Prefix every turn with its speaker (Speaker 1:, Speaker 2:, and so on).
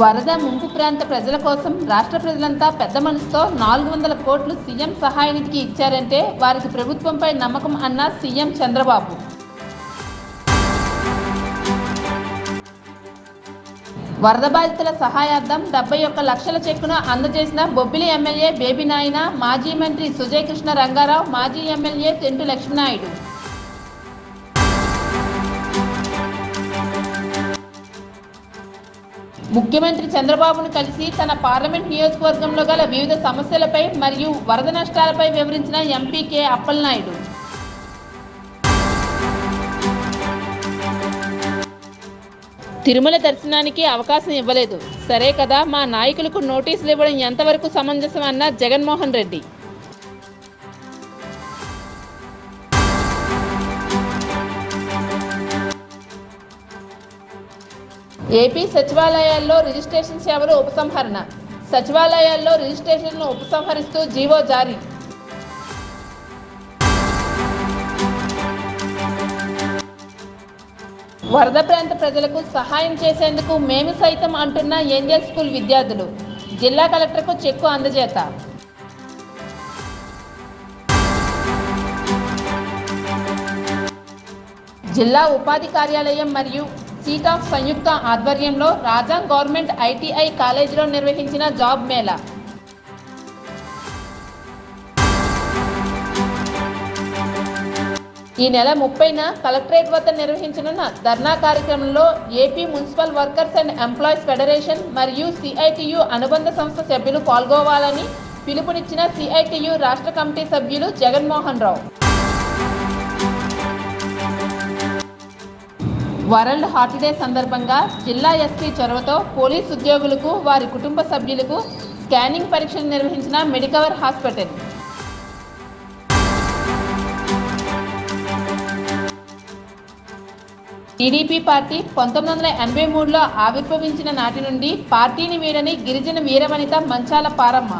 Speaker 1: వరద ముంపు ప్రాంత ప్రజల కోసం రాష్ట్ర ప్రజలంతా పెద్ద మనసుతో నాలుగు వందల కోట్లు సీఎం సహాయ నిధికి ఇచ్చారంటే వారికి ప్రభుత్వంపై నమ్మకం అన్న సీఎం చంద్రబాబు. వరద బాధితుల సహాయార్థం డెబ్బై ఒక్క లక్షల చెక్కును అందజేసిన బొబ్బిలి ఎమ్మెల్యే బేబీ నాయన మాజీ మంత్రి సుజయ్ కృష్ణ రంగారావు మాజీ ఎమ్మెల్యే తెంటు లక్ష్మీనాయుడు. ముఖ్యమంత్రి చంద్రబాబును కలిసి తన పార్లమెంట్ నియోజకవర్గంలో గల వివిధ సమస్యలపై మరియు వరద నష్టాలపై వివరించిన ఎంపీ కె అప్పలనాయుడు. తిరుమల దర్శనానికి అవకాశం ఇవ్వలేదు. సరే కదా మా నాయకులకు నోటీసులు ఇవ్వడం ఎంతవరకు సమంజసం అన్న జగన్మోహన్ రెడ్డి. ఏపీ సచివాలయాల్లో రిజిస్ట్రేషన్ సేవలు ఉపసంహరణ. సచివాలయాల్లో రిజిస్ట్రేషన్ను ఉపసంహరిస్తూ జీవో జారీ. వరద ప్రాంత ప్రజలకు సహాయం చేసేందుకు మేము సైతం అంటున్న ఏంజల్ స్కూల్ విద్యార్థులు. జిల్లా కలెక్టర్కు చెక్కు అందజేత. జిల్లా ఉపాధి కార్యాలయం మరియు సీతా ఆఫ్ సంయుక్త ఆధ్వర్యంలో రాజా గవర్నమెంట్ ఐటీఐ కాలేజీలో నిర్వహించిన జాబ్ మేళా. ఈ నెల ముప్పైన కలెక్టరేట్ వద్ద నిర్వహించనున్న ధర్నా కార్యక్రమంలో AP municipal workers and employees federation మరియు సిఐటియు అనుబంధ సంస్థ సభ్యులు పాల్గొవాలని పిలుపునిచ్చిన సిఐటియు రాష్ట్ర కమిటీ సభ్యులు జగన్మోహన్ రావు. వరల్డ్ హార్టిడే సందర్భంగా జిల్లా ఎస్పీ చొరవతో పోలీస్ ఉద్యోగులకు వారి కుటుంబ సభ్యులకు స్కానింగ్ పరీక్షలు నిర్వహించిన మెడికవర్ హాస్పిటల్. టీడీపీ పార్టీ పంతొమ్మిది వందల ఎనభై మూడులో ఆవిర్భవించిన నాటి నుండి పార్టీని వీడని గిరిజన వీరవనిత మంచాల పారమ్మ.